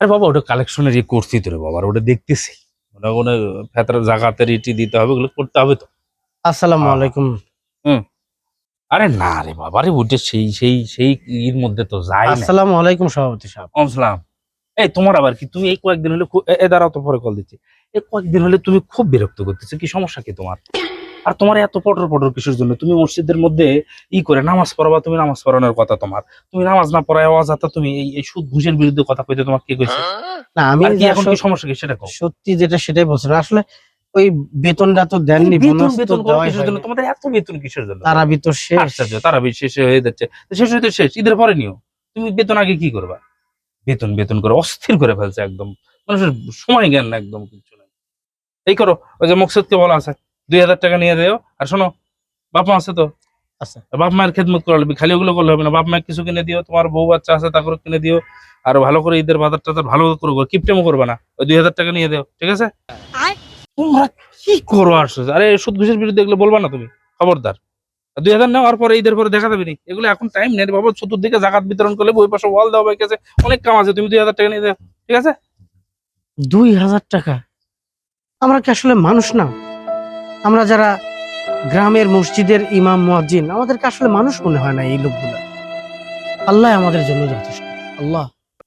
আরে বাবা ওটা কালেকশনের ইয়ে করছি তো রে বাবা ওটা দেখতেছি। ওটা কোনো ফেতার জাগাতের ইটি দিতে হবে ওগুলো করতে হবে তো। আসসালামু। আলাইকুম। আরে না রে বাবা রে ওটা সেই সেই সেই ইর মধ্যে তো যায় না। আসসালামু আলাইকুম সভাপতি সাহেব। আসসালাম এই তোমার আবার কি? তুমি এই কয়েকদিন হলে এ দাঁড়াও তো পরে কল দিচ্ছি। এই কয়েকদিন হলে তুমি খুব বিরক্ত করতেছো কি সমস্যা কি তোমার? আর তোমার এত পটর পটর কিসের জন্য? তুমি মসজিদের মধ্যে ই করে নামাজ পড়াবা তুমি নামাজ পড়ানোর কথা তোমার। তুমি নামাজ না পড়ায় আওয়াজ হাতা তুমি এই এই সুদ ঘুষের বিরুদ্ধে কথা কইতে তোমার কে কইছে? না আমি কি এখন কি সমস্যা কি সেটা সত্যি যেটা সেটাই বলছেন আসলে ওই বেতনটা তো দেননি বেতন বোনাস তো কিসের জন্য? তোমাদের এত বেতন কিসের জন্য? তারা তো শেষ। আশ্চর্য তারা শেষ হয়ে যাচ্ছে। তো শেষ হইতে শেষ ঈদের পরে নিও। তুমি বেতন আগে কি করবা? বেতন বেতন করে অস্থির করে ফেলছে একদম। মানুষের সময় জ্ঞান না একদম কিছু নাই এই করো ওই যে মকসুদকে বলা আছে। দুই হাজার টাকা নিয়ে দেও আর শোনো বাপ মা আছে তো? আছে। বাপ মায়ের খেদমত করা লাগবে। খালি ওগুলো করলে হবে না। বাপ মায়ের কিছু কিনে দিও তোমার বউ বাচ্চা আছে তা করে কিনে দিও। আর ভালো করে ঈদের বাজার টাজার ভালো করে করো কিপটেমো করবে না। ওই দুই হাজার টাকা নিয়ে দেও ঠিক আছে? তোমরা কি করো আসছো আরে সুদ ঘুষের বিরুদ্ধে এগুলো বলবা না তুমি খবরদার। দুই হাজার নাও আর পরে ঈদের পরে দেখা যাবে নি। এগুলো এখন টাইম নেই বাবা চতুর্দিকে জাকাত বিতরণ করলে বই পাশে ওয়াল দেওয়া কাছে অনেক কাম আছে তুমি দুই হাজার টাকা নিয়ে দেও ঠিক আছে? দুই হাজার টাকা? আমরা কি আসলে মানুষ না? আমরা যারা গ্রামের মসজিদের ইমাম, মুয়াজ্জিন, আমাদেরকে আসলে মানুষ মনে হয় না এই লোকগুলো। আল্লাহ আমাদের জন্য যথেষ্ট। আল্লাহ।